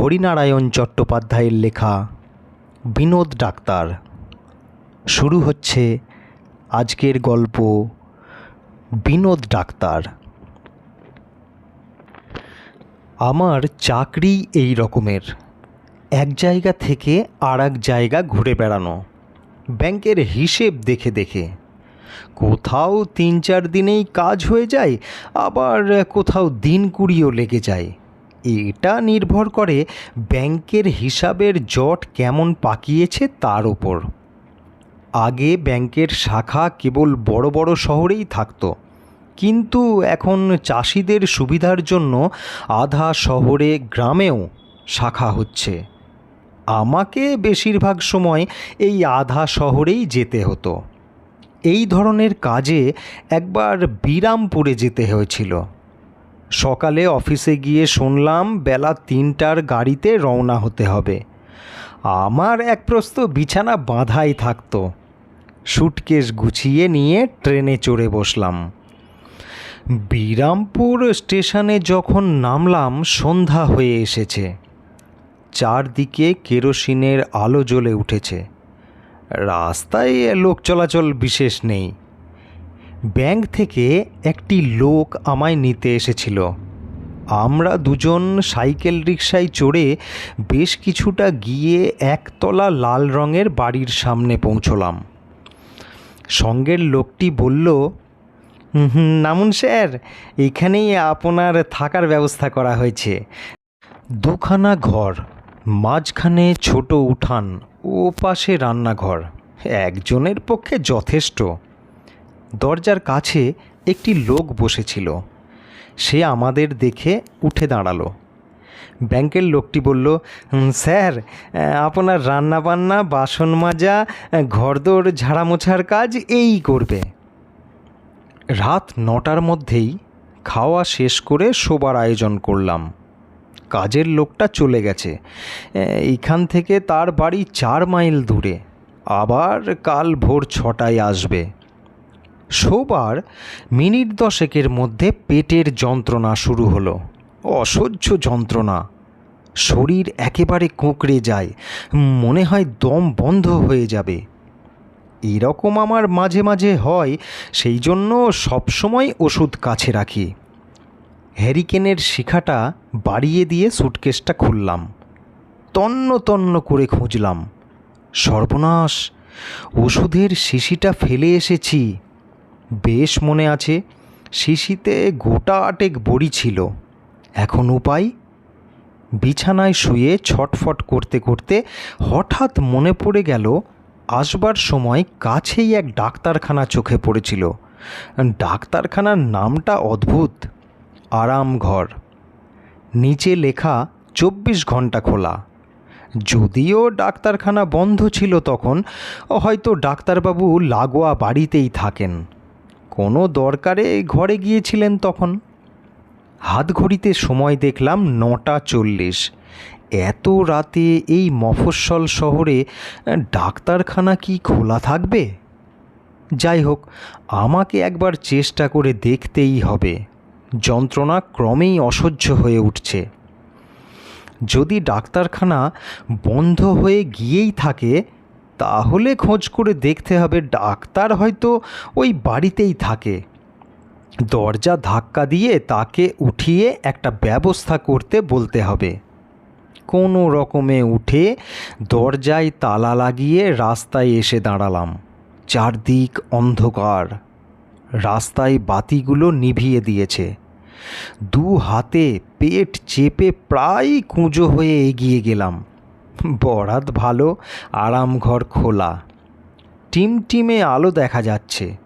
হরিনারায়ণ চট্টোপাধ্যায়ের লেখা বিনোদ ডাক্তার। শুরু হচ্ছে আজকের গল্প বিনোদ ডাক্তার। আমার চাকরি এই রকমের। এক জায়গা থেকে আর এক জায়গা ঘুরে বেড়ানো। ব্যাংকের হিসেব দেখে দেখে। কোথাও তিন চার দিনেই কাজ হয়ে যায়, আবার কোথাও দিন কুড়িও লেগে যায়। এটা নির্ভর করে ব্যাংকের হিসাবের জট কেমন পাকিয়েছে তার ওপর আগে ব্যাংকের শাখা কেবল বড় বড় শহরেই থাকতো, কিন্তু এখন চাষিদের সুবিধার জন্য আধা শহরে গ্রামেও শাখা হচ্ছে। আমাকে বেশিরভাগ সময় এই আধা শহরেই যেতে হতো। এই ধরনের কাজে একবার বিরামপুরে যেতে হয়েছিল। সকালে অফিসে গিয়ে শুনলাম বেলা তিনটার গাড়িতে রওনা হতে হবে। আমার এক প্রস্ত বিছানা বাঁধাই থাকতো। সুটকেস গুছিয়ে নিয়ে ট্রেনে চড়ে বসলাম। বিরামপুর স্টেশনে যখন নামলাম, সন্ধ্যা হয়ে এসেছে। চারদিকে কেরোসিনের আলো জ্বলে উঠেছে। রাস্তায় লোক চলাচল বিশেষ নেই। ব্যাংক থেকে একটি লোক আমায় নিতে এসেছিল। আমরা দুজন সাইকেল রিক্সায় চড়ে বেশ কিছুটা গিয়ে একতলা লাল রঙের বাড়ির সামনে পৌঁছলাম। সঙ্গের লোকটি বলল "হুম, হুম, নামুন স্যার এখানেই আপনার থাকার ব্যবস্থা করা হয়েছে। দুখানা ঘর মাঝখানে ছোট উঠান ও পাশে রান্নাঘর একজনের পক্ষে যথেষ্ট। দরজার কাছে একটি লোক বসেছিল। সে আমাদের দেখে উঠে দাঁড়াল। ব্যাংকের লোকটি বলল স্যার আপনার রান্নাবান্না, বাসন মাজা, ঘরদোর ঝাড়া মোছার কাজ এই করবে। রাত নটার মধ্যেই খাওয়া শেষ করে শোবার আয়োজন করলাম। কাজের লোকটা চলে গেছে। এইখান থেকে তার বাড়ি চার মাইল দূরে। আবার কাল ভোর ছটায় আসবে। শোবার মিনিট দশেকের মধ্যে পেটের যন্ত্রণা শুরু হলো। অসহ্য যন্ত্রণা। শরীর একেবারে কুঁকড়ে যায়। মনে হয় দম বন্ধ হয়ে যাবে। এরকম আমার মাঝে মাঝে হয়, সেই জন্য সবসময় ওষুধ কাছে রাখি। হ্যারিকেনের শিখাটা বাড়িয়ে দিয়ে সুটকেসটা খুললাম। তন্ন তন্ন করে খুঁজলাম। সর্বনাশ! ওষুধের শিশিটা ফেলে এসেছি। বেশ মনে আছে, শিশিতে গোটা আটেক বড়ি ছিল। এখন উপায়? বিছানায় শুয়ে ছটফট করতে করতে হঠাৎ মনে পড়ে গেল, আসবার সময় কাছেই এক ডাক্তারখানা চোখে পড়েছিল। ডাক্তারখানার নামটা অদ্ভুত, আরাম ঘর। নিচে লেখা, চব্বিশ ঘণ্টা খোলা। যদিও ডাক্তারখানা বন্ধ ছিল তখন, হয়তো ডাক্তারবাবু লাগোয়া বাড়িতেই থাকেন। কোনো দরকারে ঘরে গিয়েছিলেন তখন। হাত ঘড়িতে সময় দেখলাম নটা চল্লিশ। এত রাতে এই মফস্বল শহরে ডাক্তারখানা কি খোলা থাকবে? যাই হোক, আমাকে একবার চেষ্টা করে দেখতেই হবে। যন্ত্রণা ক্রমেই অসহ্য হয়ে উঠছে। যদি ডাক্তারখানা বন্ধ হয়ে গিয়েই থাকে তাহলে খোঁজ করে দেখতে হবে ডাক্তার হয়তো ওই বাড়িতেই থাকে। দরজা ধাক্কা দিয়ে তাকে উঠিয়ে একটা ব্যবস্থা করতে বলতে হবে। কোনো রকমে উঠে দরজায় তালা লাগিয়ে রাস্তায় এসে দাঁড়ালাম। চারদিক অন্ধকার। রাস্তায় বাতিগুলো নিভিয়ে দিয়েছে। দু হাতে পেট চেপে প্রায় কুঁজো হয়ে এগিয়ে গেলাম। বরাত ভালো, আরাম ঘর খোলা। টিমটিমে আলো দেখা যাচ্ছে।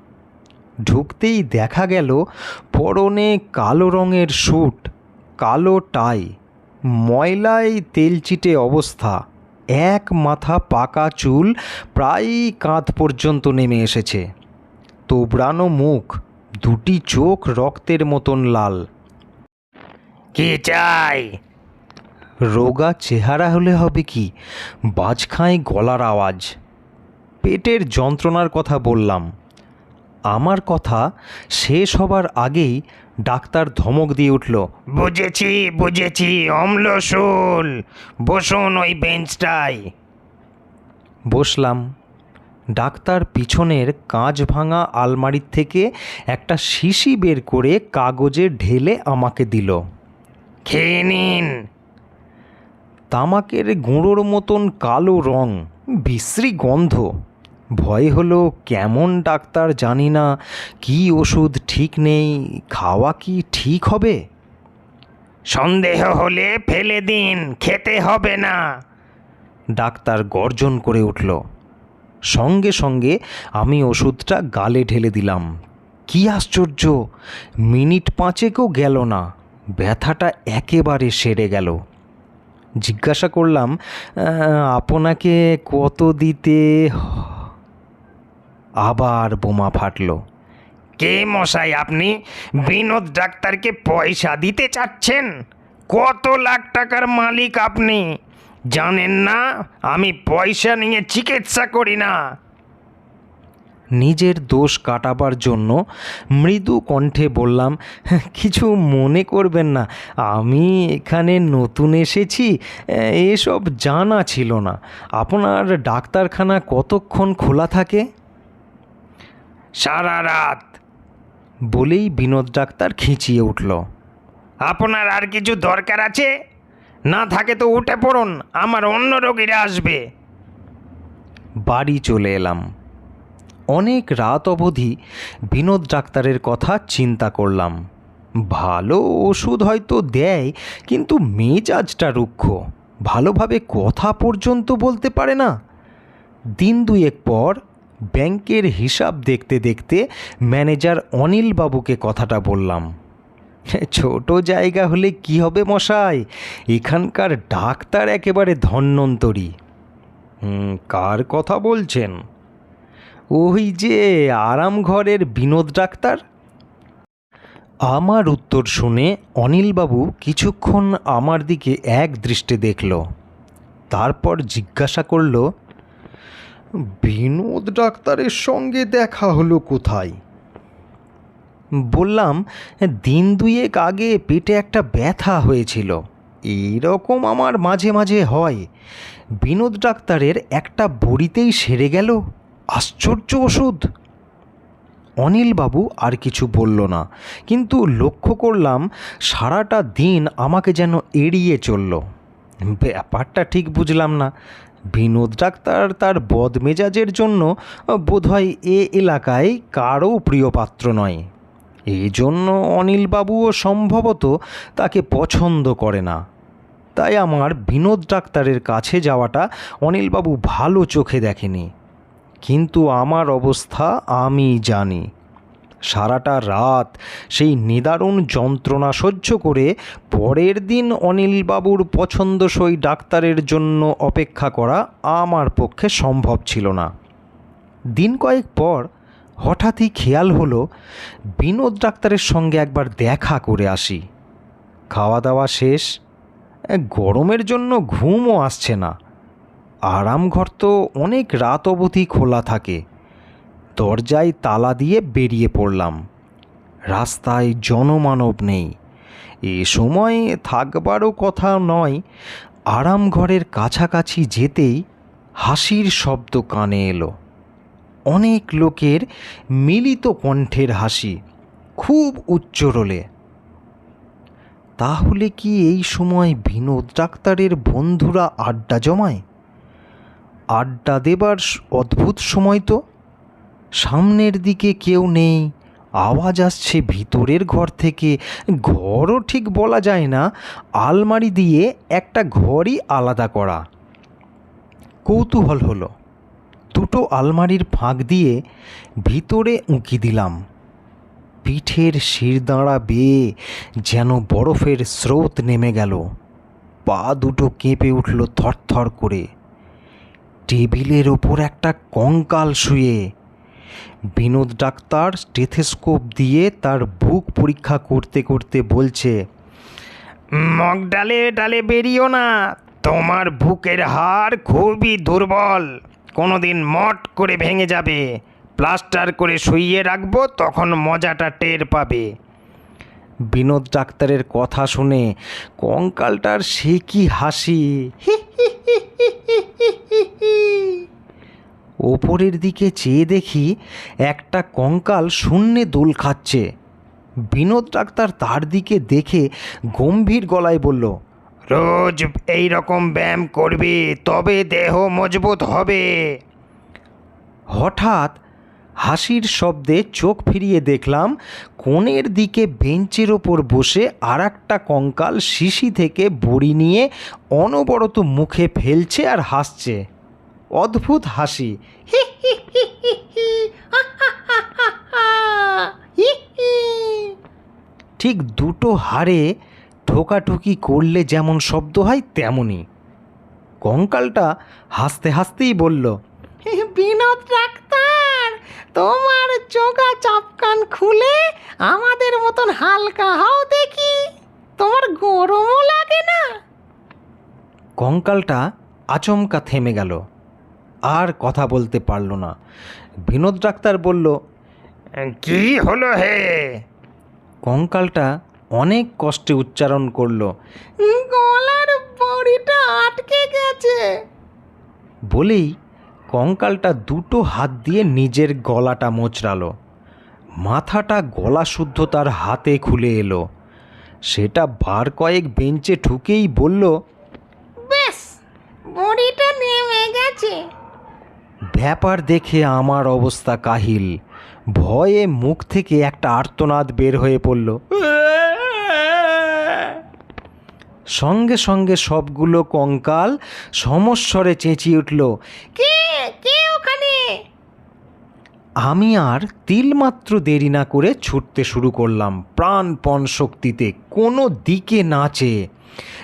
ঢুকতেই দেখা গেল পরনে কালো রঙের স্যুট, কালো টাই ময়লায় তেলচিটে অবস্থা। এক মাথা পাকা চুল প্রায় কাঁধ পর্যন্ত নেমে এসেছে। তোবড়ানো মুখ, দুটি চোখ রক্তের মতন লাল। কে চাই? রোগা চেহারা হলে হবে কি? বাজখাঁয় গলার আওয়াজ। পেটের যন্ত্রণার কথা বললাম। আমার কথা শেষ হবার আগেই ডাক্তার ধমক দিয়ে উঠল, বুঝেছি বুঝেছি অম্লশূল বসুন ওই বেঞ্চটায়। বসলাম। ডাক্তার পিছনের কাঁচ ভাঙা আলমারির থেকে একটা শিশি বের করে কাগজে ঢেলে আমাকে দিল। খেয়ে নিন তামাকের গুঁড়োর মতন কালো রং বিশ্রী গন্ধ। ভয় হলো কেমন ডাক্তার জানি না কি ওষুধ ঠিক নেই খাওয়া কি ঠিক হবে? সন্দেহ হলে ফেলে দিন খেতে হবে না। ডাক্তার গর্জন করে উঠল। সঙ্গে সঙ্গে আমি ওষুধটা গালে ঢেলে দিলাম। কি আশ্চর্য মিনিট পাঁচেকও গেল না ব্যথাটা একেবারে সেরে গেল। জিজ্ঞাসা করলাম আপনাকে কত দিতে হ-" আবার বোমা ফাটল? কে মশাই আপনি? বিনোদ ডাক্তারকে পয়সা দিতে চাচ্ছেন? কত লাখ টাকার মালিক আপনি? জানেন না, আমি পয়সা নিয়ে চিকিৎসা করি না। নিজের দোষ কাটাবার জন্য মৃদু কণ্ঠে বললাম কিছু মনে করবেন না আমি এখানে নতুন এসেছি এসব জানা ছিল না। আপনার ডাক্তারখানা কতক্ষণ খোলা থাকে? সারা রাত। বলেই বিনোদ ডাক্তার খিঁচিয়ে উঠল। আপনার আর কিছু দরকার আছে? না থাকে তো উঠে পড়ুন আমার অন্য রোগীরা আসবে। বাড়ি চলে এলাম। অনেক রাত অবধি বিনোদ ডাক্তারের কথা চিন্তা করলাম। ভালো ওষুধ হয়তো দেয়, কিন্তু মেজাজটা রুক্ষ। ভালোভাবে কথা পর্যন্ত বলতে পারে না। দিন দুয়েক পর ব্যাংকের হিসাব দেখতে দেখতে ম্যানেজার অনিল বাবুকে কথাটা বললাম। ছোট জায়গা হলে কি হবে মশাই? এখানকার ডাক্তার একেবারে ধন্যন্তরী কার কথা বলছেন? ওই যে আরাম ঘরের বিনোদ ডাক্তার? আমার উত্তর শুনে অনিলবাবু কিছুক্ষণ আমার দিকে এক দৃষ্টে দেখল, তারপর জিজ্ঞাসা করল, বিনোদ ডাক্তারের সঙ্গে দেখা হলো কোথায়? বললাম, দিন দুয়েক আগে পেটে একটা ব্যথা হয়েছিল এই রকম আমার মাঝে মাঝে হয়, বিনোদ ডাক্তারের একটা বড়িতেই সেরে গেল। আশ্চর্য ওষুধ অনিলবাবু আর কিছু বলল না। কিন্তু লক্ষ্য করলাম, সারাটা দিন আমাকে যেন এড়িয়ে চলল। ব্যাপারটা ঠিক বুঝলাম না। বিনোদ ডাক্তার তার বদমেজাজের জন্য বোধহয় এ এলাকায় কারও প্রিয় পাত্র নয়। এই জন্য অনিলবাবুও সম্ভবত তাকে পছন্দ করে না। তাই আমার বিনোদ ডাক্তারের কাছে যাওয়াটা অনিলবাবু ভালো চোখে দেখেনি। কিন্তু আমার অবস্থা আমি জানি। সারাটা রাত সেই নিদারুণ যন্ত্রণা সহ্য করে পরের দিন অনিলবাবুর পছন্দসই ডাক্তারের জন্য অপেক্ষা করা আমার পক্ষে সম্ভব ছিল না। দিন কয়েক পর হঠাৎই খেয়াল হলো, বিনোদ ডাক্তারের সঙ্গে একবার দেখা করে আসি। খাওয়া দাওয়া শেষ, গরমের জন্য ঘুমও আসছে না। আরাম ঘর তো অনেক রাত অবধি খোলা থাকে। দরজায় তালা দিয়ে বেরিয়ে পড়লাম। রাস্তায় জনমানব নেই। এ সময় থাকবারও কথা নয় আরাম ঘরের কাছাকাছি যেতেই হাসির শব্দ কানে এলো। অনেক লোকের মিলিত কণ্ঠের হাসি খুব উচ্চরলে তাহলে কি এই সময় বিনোদ ডাক্তারের বন্ধুরা আড্ডা জমায়? আড্ডা দেবার অদ্ভুত সময় তো। সামনের দিকে কেউ নেই, আওয়াজ আসছে ভিতরের ঘর থেকে। ঘরও ঠিক বলা যায় না, আলমারি দিয়ে একটা ঘরই আলাদা করা। কৌতূহল হলো, দুটো আলমারির ফাঁক দিয়ে ভিতরে উঁকি দিলাম। পিঠের শিরদাঁড়া বেয়ে যেন বরফের স্রোত নেমে গেল। পা দুটো কেঁপে উঠল থরথর করে। টেবিলের ওপর একটা কঙ্কাল শুয়ে। বিনোদ ডাক্তার স্টেথেস্কোপ দিয়ে তার বুক পরীক্ষা করতে করতে বলছে, মগ ডালে ডালে বেরিও না। তোমার বুকের হাড় খুবই দুর্বল। কোনোদিন মট করে ভেঙে যাবে। প্লাস্টার করে শুইয়ে রাখব, তখন মজাটা টের পাবে। বিনোদ ডাক্তারের কথা শুনে কঙ্কালটার সে কি হাসি? ওপরের দিকে চেয়ে দেখি একটা কঙ্কাল শূন্যে দোল খাচ্ছে। বিনোদ ডাক্তার তার দিকে দেখে গম্ভীর গলায় বলল রোজ এই রকম ব্যায়াম করবি তবে দেহ মজবুত হবে। হঠাৎ হাসির শব্দে চোখ ফিরিয়ে দেখলাম, কোণের দিকে বেঞ্চের ওপর বসে আর একটা কঙ্কাল শিশি থেকে বড়ি নিয়ে অনবরত মুখে ফেলছে আর হাসছে। অদ্ভুত হাসি। ঠিক দুটো হাড়ে ঠোকাঠুকি করলে যেমন শব্দ হয় তেমনই কঙ্কালটা হাসতে হাসতেই বলল বিনোদ ডাক্তার! তোমার চোখা চাপকান খুলে আমাদের মতন হালকা হও দেখি। তোমার গরমও লাগে না। কঙ্কালটা আচমকা থেমে গেল। আর কথা বলতে পারল না। বিনোদ ডাক্তার বলল কি হলো হে? কঙ্কালটা অনেক কষ্টে উচ্চারণ করল গলার বড়িটা আটকে গেছে। বলেই কঙ্কালটা দুটো হাত দিয়ে নিজের গলাটা মোচড়ালো। মাথাটা গলা শুদ্ধ তার হাতে খুলে এলো। সেটা বার কয়েক বেঞ্চে ঠুকেই বলল বেশ বড়িটা নেমে গেছে। ব্যাপার দেখে আমার অবস্থা কাহিল। ভয়ে মুখ থেকে একটা আর্তনাদ বের হয়ে পড়ল। সঙ্গে সঙ্গে সবগুলো কঙ্কাল সমস্বরে চেঁচিয়ে উঠল, কে? কে ওখানে? আমি আর তিলমাত্র দেরি না করে ছুটতে শুরু করলাম প্রাণপণ শক্তিতে, কোনো দিকে নাচে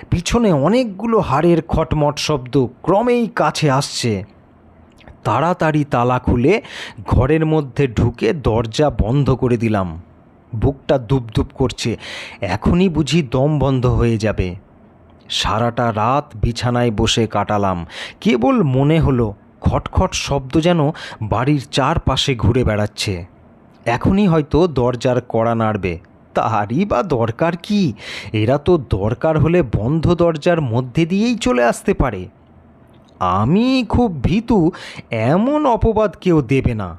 পিছনে অনেকগুলো হাড়ের খটমট শব্দ ক্রমেই কাছে আসছে। তাড়াতাড়ি তালা খুলে ঘরের মধ্যে ঢুকে দরজা বন্ধ করে দিলাম। বুকটা দুপদুপ করছে, এখনই বুঝি দম বন্ধ হয়ে যাবে। সারাটা রাত বিছানায় বসে কাটালাম। কেবল মনে হলো, খটখট শব্দ যেন বাড়ির চারপাশে ঘুরে বেড়াচ্ছে। এখনই হয়তো দরজার কড়া নাড়বে। তারই বা দরকার কি? এরা তো দরকার হলে বন্ধ দরজার মধ্যে দিয়েই চলে আসতে পারে। আমি খুব ভীতু, এমন অপবাদ কেউ দেবে না।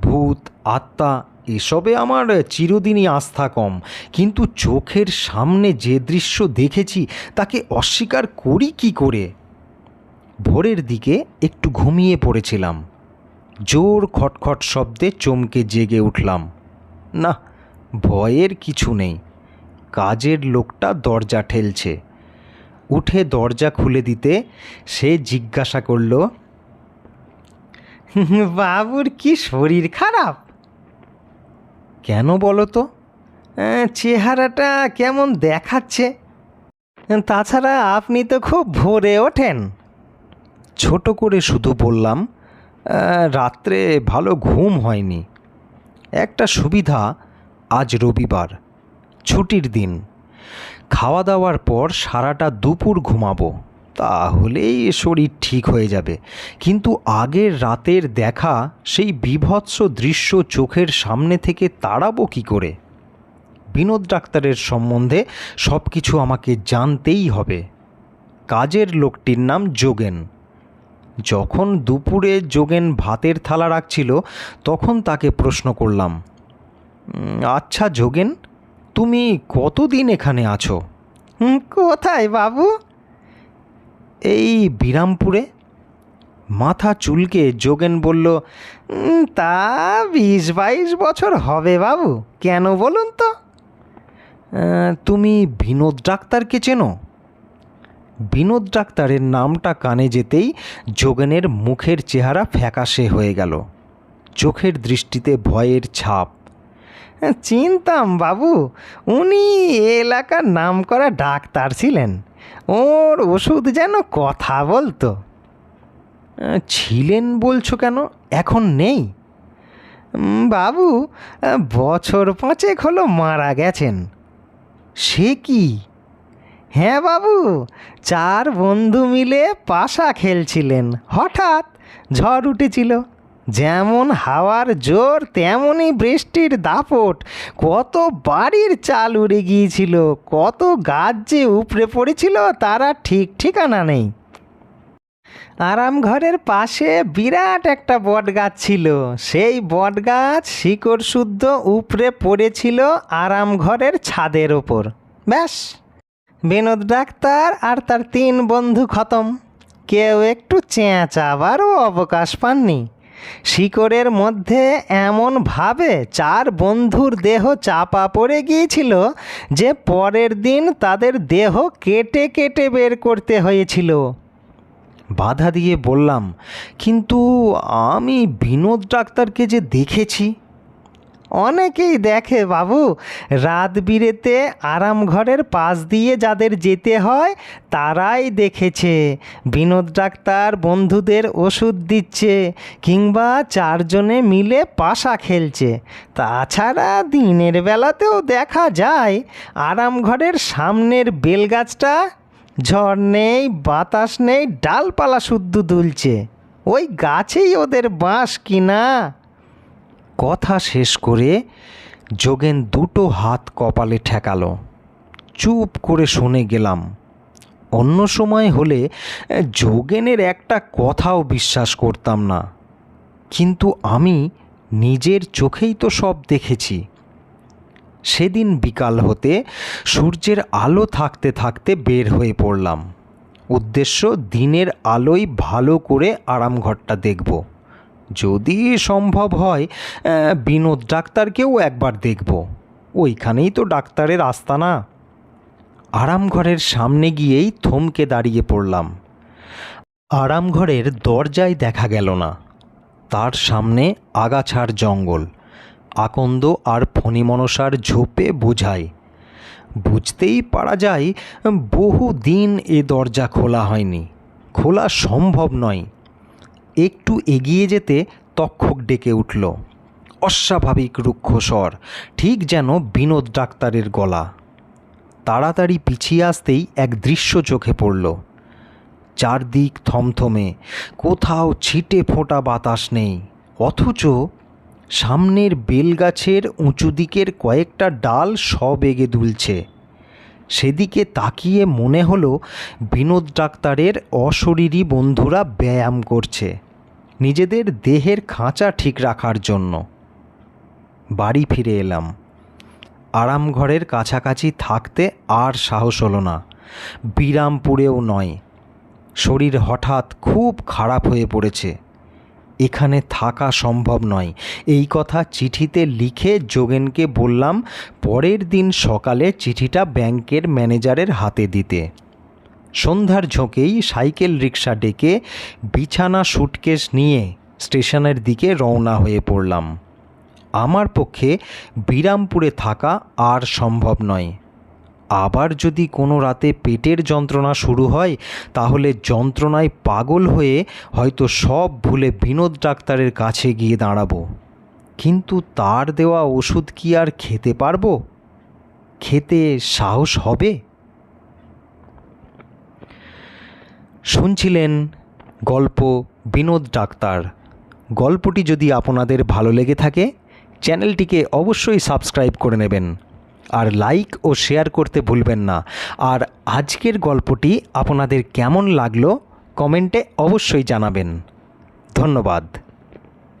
ভূত, আত্মা এসবে আমার চিরদিনই আস্থা কম। কিন্তু চোখের সামনে যে দৃশ্য দেখেছি, তাকে অস্বীকার করি কি করে? ভোরের দিকে একটু ঘুমিয়ে পড়েছিলাম। জোর খটখট শব্দে চমকে জেগে উঠলাম। না, ভয়ের কিছু নেই। কাজের লোকটা দরজা ঠেলছে। উঠে দরজা খুলে দিতে সে জিজ্ঞাসা করল, বাবুর কি শরীর খারাপ? কেন বলো তো? চেহারাটা কেমন দেখাচ্ছে? তাছাড়া আপনি তো খুব ভোরে ওঠেন। ছোট করে শুধু বললাম রাত্রে ভালো ঘুম হয়নি। একটা সুবিধা, আজ রবিবার, ছুটির দিন। খাওয়া দাওয়ার পর সারাটা দুপুর ঘুমাবো। তাহলেই শরীর ঠিক হয়ে যাবে। কিন্তু আগের রাতের দেখা, সেই বিভৎস দৃশ্য চোখের সামনে থেকে তাড়াবো কী করে? বিনোদ ডাক্তারের সম্বন্ধে সব কিছু আমাকে জানতেই হবে। কাজের লোকটির নাম যোগেন। যখন দুপুরে যোগেন ভাতের থালা রাখছিল, তখন তাকে প্রশ্ন করলাম আচ্ছা যোগেন, তুমি কতদিন এখানে আছো? কোথায় বাবু? এই বিরামপুরে? মাথা চুলকে যোগেন বলল তা বিশ বাইশ বছর হবে বাবু, কেন বলুন তো? তুমি বিনোদ ডাক্তারকে চেনো? বিনোদ ডাক্তারের নামটা কানে যেতেই যোগেনের মুখের চেহারা ফ্যাকাশে হয়ে গেল। চোখের দৃষ্টিতে ভয়ের ছাপ। চিনতাম বাবু, উনি এলাকার নামকরা ডাক্তার ছিলেন। ওর ওষুধ যেন কথা বলতো। ছিলেন বলছো কেন? এখন নেই। বাবু বছর পাঁচেক হলো মারা গেছেন। সে কি? হ্যাঁ বাবু, চার বন্ধু মিলে পাশা খেলছিলেন। হঠাৎ ঝড় উঠেছিল। যেমন হাওয়ার জোর তেমনই বৃষ্টির দাপট। কত বাড়ির চাল উড়ে গিয়েছিল, কত গাছ যে উপড়ে পড়েছিল, তারা ঠিক ঠিকানা নেই। আরাম ঘরের পাশে বিরাট একটা বট গাছ ছিল। সেই বট গাছ শিকড় শুদ্ধ উপড়ে পড়েছিল আরাম ঘরের ছাদের ওপর। ব্যাস, বিনোদ ডাক্তার আর তার তিন বন্ধু খতম। কেউ একটু চেঁচাবারও অবকাশ পাননি। শিকড়ের মধ্যে এমনভাবে চার বন্ধুর দেহ চাপা পড়ে গিয়েছিল যে পরের দিন তাদের দেহ কেটে কেটে বের করতে হয়েছিল। বাধা দিয়ে বললাম, কিন্তু আমি বিনোদ ডাক্তারকে যে দেখেছি অনেকেই দেখে বাবু, রাত বিরেতে আরাম ঘরের পাশ দিয়ে যাদের যেতে হয়, তারাই দেখেছে। বিনোদ ডাক্তার বন্ধুদের ওষুধ দিচ্ছে, কিংবা চারজনে মিলে পাশা খেলছে। তাছাড়া দিনের বেলাতেও দেখা যায়, আরাম ঘরের সামনের বেলগাছটা, ঝড় নেই, বাতাস নেই, ডালপালা শুদ্ধ দুলছে। ওই গাছেই ওদের বাঁশ কিনা? কথা শেষ করে যোগেন দুটো হাত কপালে ঠেকালো। চুপ করে শুনে গেলাম। অন্য সময় হলে যোগেনের একটা কথাও বিশ্বাস করতাম না। কিন্তু আমি নিজের চোখেই তো সব দেখেছি। সেদিন বিকাল হতে সূর্যের আলো থাকতে থাকতে বের হয়ে পড়লাম। উদ্দেশ্য দিনের আলোয় ভালো করে আরামঘরটা দেখব। যদি সম্ভব হয় বিনোদ ডাক্তারকেও একবার দেখব। ওইখানেই তো ডাক্তারের আস্তানা। আরামঘরের সামনে গিয়েই থমকে দাঁড়িয়ে পড়লাম। আরামঘরের দরজায় দেখা গেল না। তার সামনে আগাছার জঙ্গল। আকন্দ আর ফণিমনসার ঝোপে বোঝায় বুঝতেই পারা যায় বহু দিন এ দরজা খোলা হয়নি। খোলা সম্ভব নয়। একটু এগিয়ে যেতে তক্ষক ডেকে উঠল। অস্বাভাবিক রুক্ষস্বর ঠিক যেন বিনোদ ডাক্তারের গলা। তাড়াতাড়ি পিছিয়ে আসতেই এক দৃশ্য চোখে পড়ল। চারদিক থমথমে, কোথাও ছিটে ফোঁটা বাতাস নেই, অথচ সামনের বেলগাছের উঁচু দিকের কয়েকটা ডাল সবেগে দুলছে। সেদিকে তাকিয়ে মনে হলো, বিনোদ ডাক্তারের অশরীরী বন্ধুরা ব্যায়াম করছে। নিজেদের দেহের খাঁচা ঠিক রাখার জন্য। বাড়ি ফিরে এলাম। আরামঘরের কাছাকাছি থাকতে আর সাহস হলো না। বিরামপুরেও নয়। শরীর হঠাৎ খুব খারাপ হয়ে পড়েছে। এখানে থাকা সম্ভব নয়। এই কথা চিঠিতে লিখে যোগেনকে বললাম, পরের দিন সকালে চিঠিটা ব্যাংকের ম্যানেজারের হাতে দিতে। সন্ধ্যার ঝোঁকেই সাইকেল রিক্সা ডেকে বিছানা সুটকেস নিয়ে স্টেশনের দিকে রওনা হয়ে পড়লাম। আমার পক্ষে বিরামপুরে থাকা আর সম্ভব নয়। আবার যদি কোনো রাতে পেটের যন্ত্রণা শুরু হয়, তাহলে যন্ত্রণায় পাগল হয়ে হয়তো সব ভুলে বিনোদ ডাক্তারের কাছে গিয়ে দাঁড়াবো। কিন্তু তার দেওয়া ওষুধ কি আর খেতে পারব? খেতে সাহস হবে? শুনছিলেন গল্প বিনোদ ডাক্তার। গল্পটি যদি আপনাদের ভালো লেগে থাকে, চ্যানেলটিকে অবশ্যই সাবস্ক্রাইব করে নেবেন। আর লাইক ও শেয়ার করতে ভুলবেন না। আর আজকের গল্পটি আপনাদের কেমন লাগল, কমেন্টে অবশ্যই জানাবেন। ধন্যবাদ।